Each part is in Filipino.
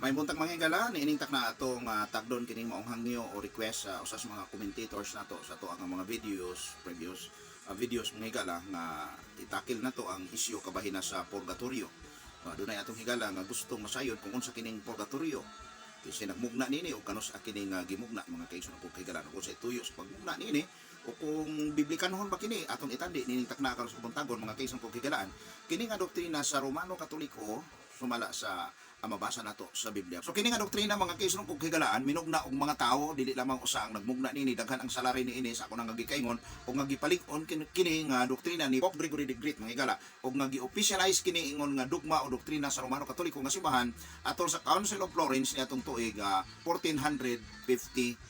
May buntag mga higala, niining tak na atong uh, tagdon kining maong hangyo o request sa usas mga commentators nato sa to ang mga videos, previous uh, videos mga higala nga itakil na to ang isyu kabahin na sa purgatorio. Uh, dunay atong higala nga gustong masayon kung unsa kining purgatorio. Kasi nagmugna nini o kanus kining uh, gimugna mga kaiso na higala kung sa tuyo sa pagmugna nini o kung biblikanhon ba kini atong itandi nining takna karon sa buntagon mga kaiso na higalaan kini nga doktrina sa Romano Katoliko sumala sa ang mabasa nato sa Biblia. So kini nga doktrina mga kaisong kog higalaan minugna og mga tao dili lamang usa ang nagmugna nini daghan ang salary ni ini sa ako nang gikaingon og nga gipalig-on kin- kini nga doktrina ni Pope Gregory the Great mga higala og nga gi-officialize kini ingon nga dugma o doktrina sa Romano Katoliko nga simbahan atol sa Council of Florence niadtong tuig ah, 1459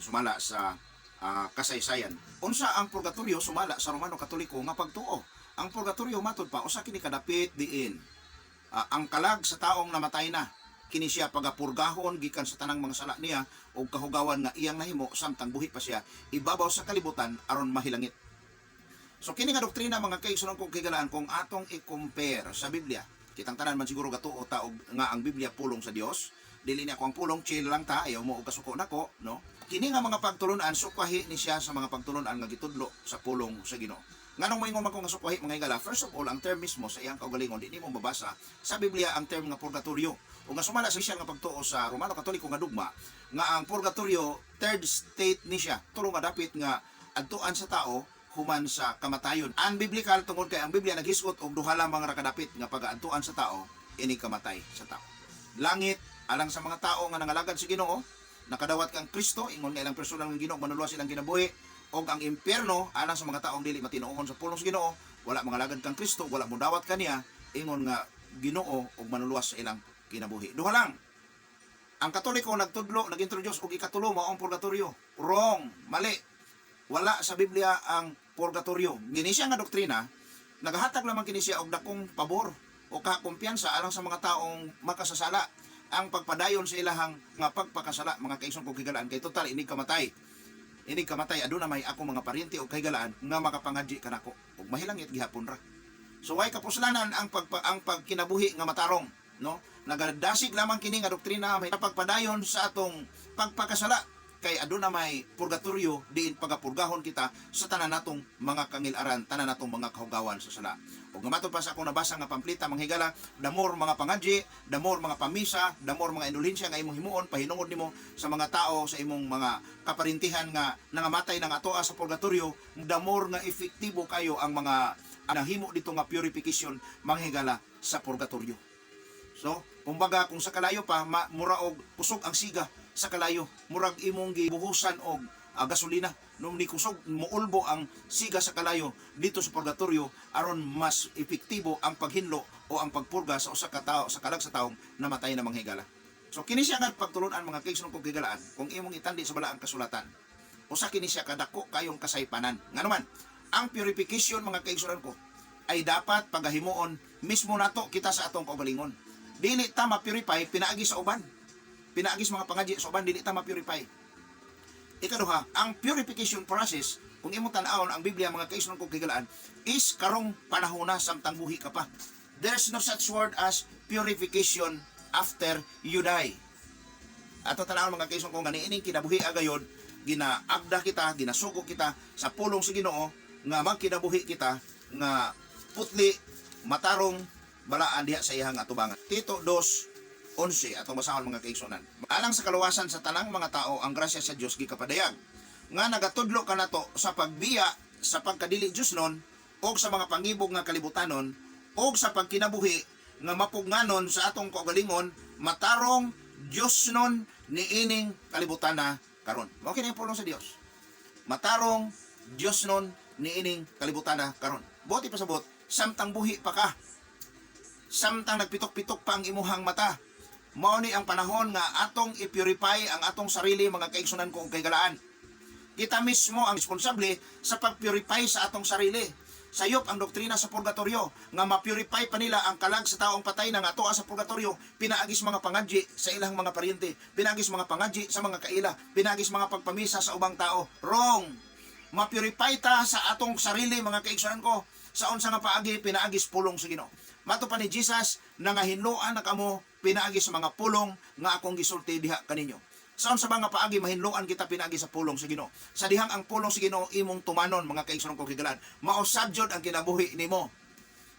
sumala sa ah, kasaysayan. Unsa ang purgatorio sumala sa Romano Katoliko nga pagtuo? Ang purgatorio matud pa usa kini kadapit diin Ah, ang kalag sa taong namatay na kini siya pagapurgahon gikan sa tanang mga sala niya o kahugawan nga iyang nahimo samtang buhi pa siya ibabaw sa kalibutan aron mahilangit. So kini nga doktrina mga kaisunod kong kigalaan kung atong i-compare sa Biblia. Kitang tanan man siguro gatuo ta og nga ang Biblia pulong sa Dios. Dili niya ako ang pulong chill lang ta ayaw mo og kasuko nako, no? Kini nga mga pagtulunan sukwahi ni siya sa mga pagtulunan nga gitudlo sa pulong sa Ginoo. Nganong moingon man ko nga sukwahi mga higala, first of all, ang term mismo sa iyang kaugalingon, di mo mabasa sa Biblia ang term nga purgatorio. O nga sumala sa nga pagtuo sa Romano Katoliko nga dugma, nga ang purgatorio, third state ni siya. Tulo nga dapit nga adtuan sa tao human sa kamatayon. Ang biblical tungod kay ang Biblia naghisgot og duha lamang ra kadapit nga pagaantuan sa tao ini kamatay sa tao. Langit alang sa mga tao nga nangalagad sa Ginoo, nakadawat kang Kristo ingon nga ilang personal nga Ginoo manuluwas silang kinabuhi og ang impierno alang sa mga taong dili matinuohon sa pulong sa Ginoo, wala mga lagad kang Kristo, wala mo dawat kaniya ingon nga Ginoo og manuluwas sa ilang kinabuhi. Duha lang. Ang Katoliko nagtudlo, nag-introduce og ikatulo mao ang purgatorio. Wrong, mali. Wala sa Biblia ang purgatorio. Gini siya nga doktrina, nagahatag lamang kini siya og dakong pabor o kakumpiyansa alang sa mga taong makasasala ang pagpadayon sa ilahang nga pagpakasala mga kaisong kong higalaan kay total ini kamatay ini kamatay aduna may ako mga paryente o kaygalaan nga makapangadji kanako ug mahilangit gihapon ra. So way kapuslanan ang pagpa, ang pagkinabuhi nga matarong no? Nagadasig lamang kini nga doktrina may pagpadayon sa atong pagpakasala kay aduna may purgatorio diin pagapurgahon kita sa tanan natong mga kangilaran tanan natong mga kahugawan sa sala. Ug gamaton pa sa akong nabasa nga pamplita mga higala damor mga pangadji damor mga pamisa damor mga indulhensya nga imong himuon pahinungod nimo sa mga tao sa imong mga kaparintihan nga nangamatay ng atoa sa purgatorio. Damor nga efektibo kayo ang mga nahimo dito nga purification mga higala sa purgatorio. So, kumbaga kung sa kalayo pa ma, mura og kusog ang siga sa kalayo, murag imong gibuhusan og ah, gasolina nung ni kusog muulbo ang siga sa kalayo dito sa purgatorio aron mas epektibo ang paghinlo o ang pagpurga sa usa ka tao sa kalag sa taong namatay na manghigala. So kini siya nga pagtulunan mga kaigsnon kong higalaan kung imong itandi sa bala ang kasulatan. Usa kini siya kadako kayong kasaypanan. Nga naman, ang purification mga kaigsunan ko ay dapat pagahimuon mismo nato kita sa atong kaugalingon dili ta ma-purify pinaagi sa uban pinaagi sa mga pangadji sa uban dili ta ma-purify. Ikaduha ang purification process kung imong tan-awon ang Biblia mga kaisnon kong kigalaan is karong panahon na samtang buhi ka pa. There's no such word as purification after you die. Ato tanawon mga kaisnon kong ganiining kinabuhi agayod ginaagda kita ginasugo kita sa pulong sa Ginoo nga magkinabuhi kita nga putli matarong balaan diha sa iyang atubangan. Tito 2:11 atong basahon mga kaigsunan. Alang sa kaluwasan sa tanang mga tao ang grasya sa Dios gikapadayag nga nagatudlo kanato sa pagbiya sa pagkadili Dios nun o sa mga pangibog nga kalibutanon o sa pagkinabuhi nga mapugnanon sa atong kaugalingon matarong Dios nun niining kalibutana karon. Mao kini pulong sa Dios. Matarong Dios nun niining kalibutana karon. Buti pasabot samtang buhi pa ka samtang nagpitok-pitok pa ang imuhang mata. Mao ni ang panahon nga atong i-purify ang atong sarili mga kaigsunan ko ug kaygalaan. Kita mismo ang responsable sa pag-purify sa atong sarili. Sayop ang doktrina sa purgatorio nga ma-purify pa nila ang kalag sa taong patay na nga atoa sa purgatorio pinaagis mga pangadji sa ilang mga paryente, pinaagis mga pangadji sa mga kaila, pinaagis mga pagpamisa sa ubang tao. Wrong. Ma-purify ta sa atong sarili mga kaigsunan ko sa unsa nga paagi pinaagis pulong sa Ginoo Mato pa ni Jesus nangahinloan na kamo pinaagi sa mga pulong nga akong gisulti diha kaninyo. Sa mga paagi mahinloan kita pinaagi sa pulong sa Ginoo. Sa dihang ang pulong sa Ginoo imong tumanon mga kaigsoon kong higalan. Mausab jud ang kinabuhi nimo.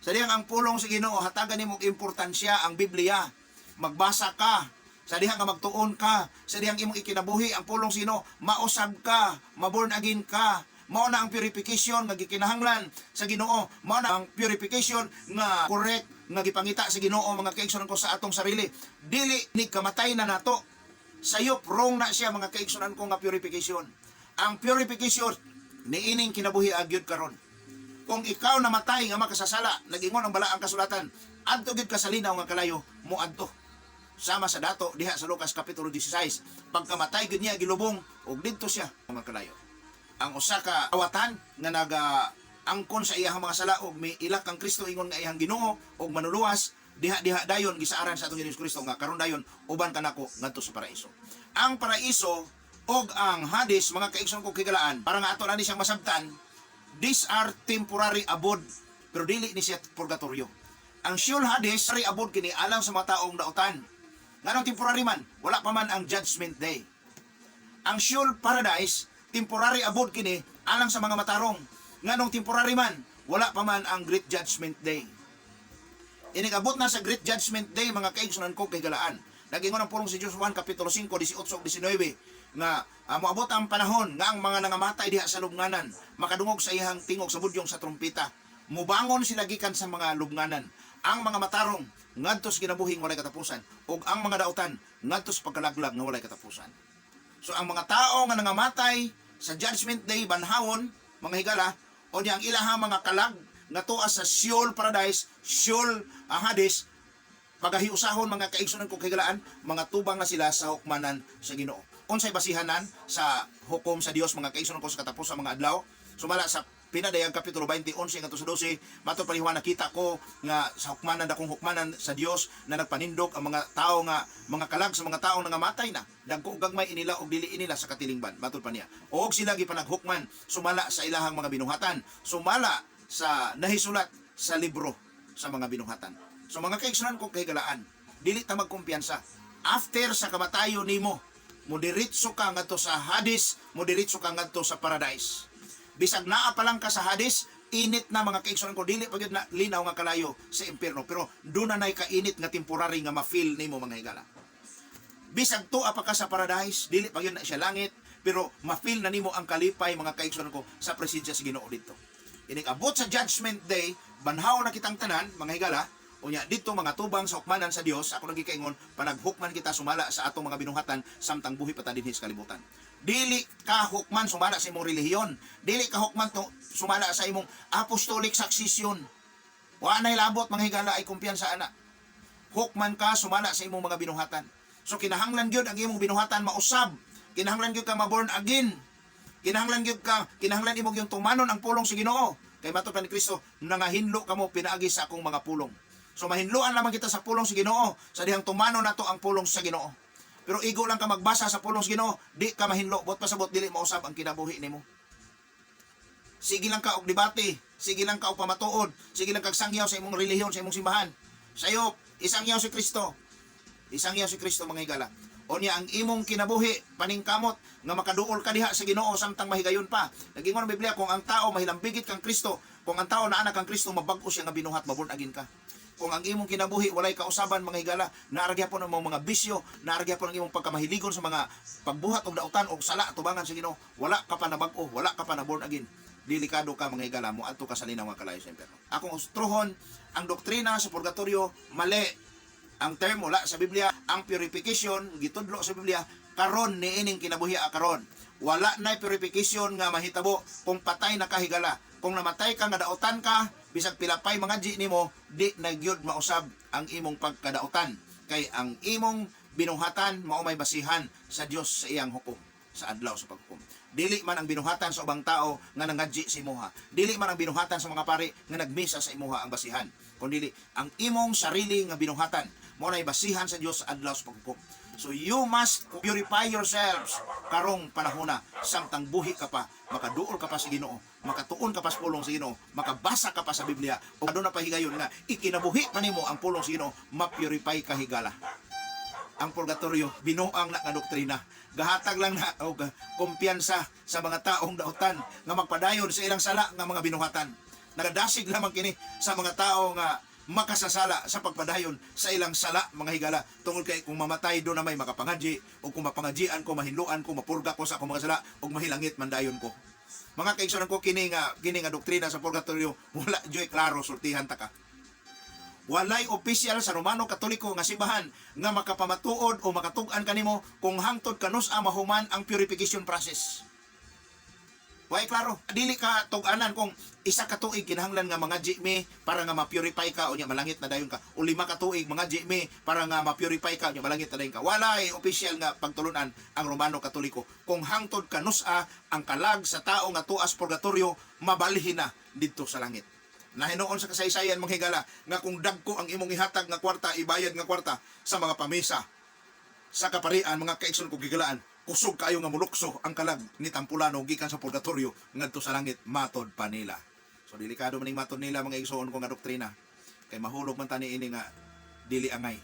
Sa dihang ang pulong sa Ginoo hatagan nimo importansya ang Biblia. Magbasa ka, sa dihang nga magtuon ka, sa dihang imong ikinabuhi ang pulong sino, mausab ka, maborn again ka, mao na ang purification nga gikinahanglan sa Ginoo, mao na ang purification nga correct nga gipangita sa Ginoo mga kaigsoon ko sa atong sarili. Dili ni kamatay na nato. Sayop wrong na siya mga kaigsoon ko nga purification. Ang purification niining kinabuhi agyud karon. Kung ikaw namatay nga makasasala, nagingon ang balaang kasulatan, adto gid ka nga kalayo, mo adto sama sa dato diha sa Lucas kapitulo 16 pagkamatay gid niya gilubong ug didto siya mga kalayo ang usa ka awatan nga naga angkon sa iyang mga sala ug may ilak kang Kristo ingon nga iyang Ginoo ug manuluwas diha diha dayon gisaaran sa atong Hesus Kristo nga karon dayon uban kanako ngadto sa paraiso. Ang paraiso ug ang Hades mga kaigsoon ko kigalaan para nga ato na ni siyang masabtan these are temporary abode pero dili ni siya purgatorio. Ang Sheol Hades ari abod kini alang sa mga taong daotan Nganong temporary man, wala pa man ang judgment day. Ang Sheol Paradise, temporary abod kini alang sa mga matarong. Nganong temporary man, wala pa man ang Great Judgment Day. Inigabot na sa Great Judgment Day mga kaigsunan ko kay galaan. Nagingon ang pulong si Diyos 1 Kapitulo 5, 18 ug 19 nga uh, moabot ang panahon nga ang mga nangamatay diha sa lubnganan makadungog sa iyang tingog sa budyong sa trumpeta. Mubangon sila gikan sa mga lubnganan. Ang mga matarong ngadto sa kinabuhing walay katapusan ug ang mga dautan ngadto sa pagkalaglag nga walay katapusan. So ang mga tao nga nangamatay sa Judgment Day banhawon mga higala o ang ilahang mga kalag nga tuwa sa Sheol Paradise, Sheol uh, Hades pagahiusahon mga kaigsunan ko kahigalaan mga tubang na sila sa hukmanan sa Ginoo. Unsay basihanan sa hukom sa Dios mga kaigsunan ko sa katapusan mga adlaw sumala sa pinadayang kapitulo 20 11 ngadto sa 12 mato paliwan nakita ko nga sa hukmanan dakong hukmanan sa Dios na nagpanindog ang mga tao nga mga kalag sa mga tao nga matay na. Dagko gagmay inila og dili inila sa katilingban matud pa niya. Og sila gipanaghukman sumala sa ilahang mga binuhatan. Sumala sa nahisulat sa libro sa mga binuhatan. So mga kaigsunan ko kay galaan dili ta magkumpiyansa. After sa kamatayon nimo mo diretso ka ngadto sa Hades mo diretso ka ngadto sa paradise bisag naa pa lang ka sa Hades, init na mga kaigsoon ko. Dili pagid na linaw nga kalayo sa impierno pero doon na nay kainit nga temporary nga ma-feel nimo mga higala. Bisag tuwa pa ka sa paradise dili pagid na siya langit pero ma-feel na nimo ang kalipay mga kaigsoon ko sa presensya sa Ginoo dito. Ining abot sa judgment day banhaw na kitang tanan mga higala unya dito mga tubang sa hukmanan sa Dios ako nagikaingon panaghukman kita sumala sa atong mga binuhatan samtang buhi pa ta dinhi sa kalibutan. Dili ka hukman sumala sa imong relihiyon. Dili ka hukman to sumala sa imong apostolic succession. Wa nay labot mga higala ay kumpiyansa ana. Hukman ka sumala sa imong mga binuhatan. So kinahanglan gyud ang imong binuhatan mausab. Kinahanglan gyud ka ma-born again. Kinahanglan gyud ka kinahanglan imong yung tumanon ang pulong sa Ginoo. Kay mato pa ni Kristo nangahinlo kamo pinaagi sa akong mga pulong so mahinluan lamang kita sa pulong sa Ginoo sa dihang tumanon nato ang pulong sa Ginoo pero igo lang ka magbasa sa pulong sa Ginoo, di ka mahinlo, bot pasabot dili mausab ang kinabuhi nimo. Sige lang ka og debate, sige lang ka og pamatuod, sige lang kag sangyaw sa imong relihiyon, sa imong simbahan. Sayo, isangyaw si Kristo. Isangyaw si Kristo mga higala. O niya ang imong kinabuhi, paningkamot, nga makaduol ka diha sa Ginoo samtang mahigayon pa. Nagingon ang Biblia kung ang tao mahilambigit kang Kristo, kung ang tao na anak kang Kristo mabag-o siya nga binuhat mabun agin ka kung ang imong kinabuhi walay kausaban mga higala naaragya po ng mga bisyo naaragya po ng imong pagkamahiligon sa mga pagbuhat og dautan og sala tubangan sa Ginoo. Wala ka pa nabag-o wala ka pa na born again. Delikado ka mga higala mo adto ka sa linaw nga kalayo sa impierno akong ustrohon ang doktrina sa purgatorio mali ang term wala sa Biblia. Ang purification gitudlo sa Biblia karon niining kinabuhi karon. Wala na purification nga mahitabo kung patay na kahigala kung namatay ka nga daotan ka bisag pilapay mga ji nimo di nagyud mausab ang imong pagkadaotan kay ang imong binuhatan mao may basihan sa Dios sa iyang hukom sa adlaw sa paghukom. Dili man ang binuhatan sa ubang tao nga nangadji sa imuha. Dili man ang binuhatan sa mga pari nga nagmisa sa imuha ang basihan. Kundi ang imong sarili nga binuhatan mo na basihan sa Dios sa adlaw sa paghukom so you must purify yourselves. Karong panahona samtang buhi ka pa makaduol ka pa sa Ginoo makatuon ka pa sa pulong sa Ginoo makabasa ka pa sa Biblia. O aduna pa higayon nga ikinabuhi pa nimo ang pulong sa Ginoo mapurify ka higala. Ang purgatorio binuang na nga doktrina. Gahatag lang na og kumpiyansa sa mga taong dautan nga magpadayon sa ilang sala nga mga binuhatan. Nagadasig lamang kini sa mga tao nga makasasala sa pagpadayon sa ilang sala mga higala. Tungod kay kung mamatay do na may makapangadji o kung mapangadjian ko mahinluan ko mapurga ko sa akong mga sala ug mahilangit man dayon ko. Mga kaigsonan ko kini nga kini nga doktrina sa purgatorio wala joy klaro sultihan ta ka. Walay opisyal sa Romano Katoliko nga sibahan nga makapamatuod o makatug-an kanimo kung hangtod kanus a mahuman ang purification process. Way klaro, dili ka tug-anan kung isa ka tuig kinahanglan nga mga jimi para nga ma-purify ka o nya malangit na dayon ka. O lima ka tuig mga jimi para nga ma-purify ka o nya malangit na dayon ka. Walay opisyal nga pagtulunan ang Romano Katoliko kung hangtod kanus a ang kalag sa tao nga tuas purgatorio mabalhin na didto sa langit na hinuon sa kasaysayan mga higala nga kung dagko ang imong ihatag nga kwarta ibayad nga kwarta sa mga pamisa sa kaparian mga kaigsoon kog gigalaan kusog kayo nga mulukso ang kalag ni Tampulano gikan sa purgatorio ngadto sa langit matod pa nila. So delikado maning matod nila mga igsoon ko nga doktrina. Kay mahulog man tani ini nga dili angay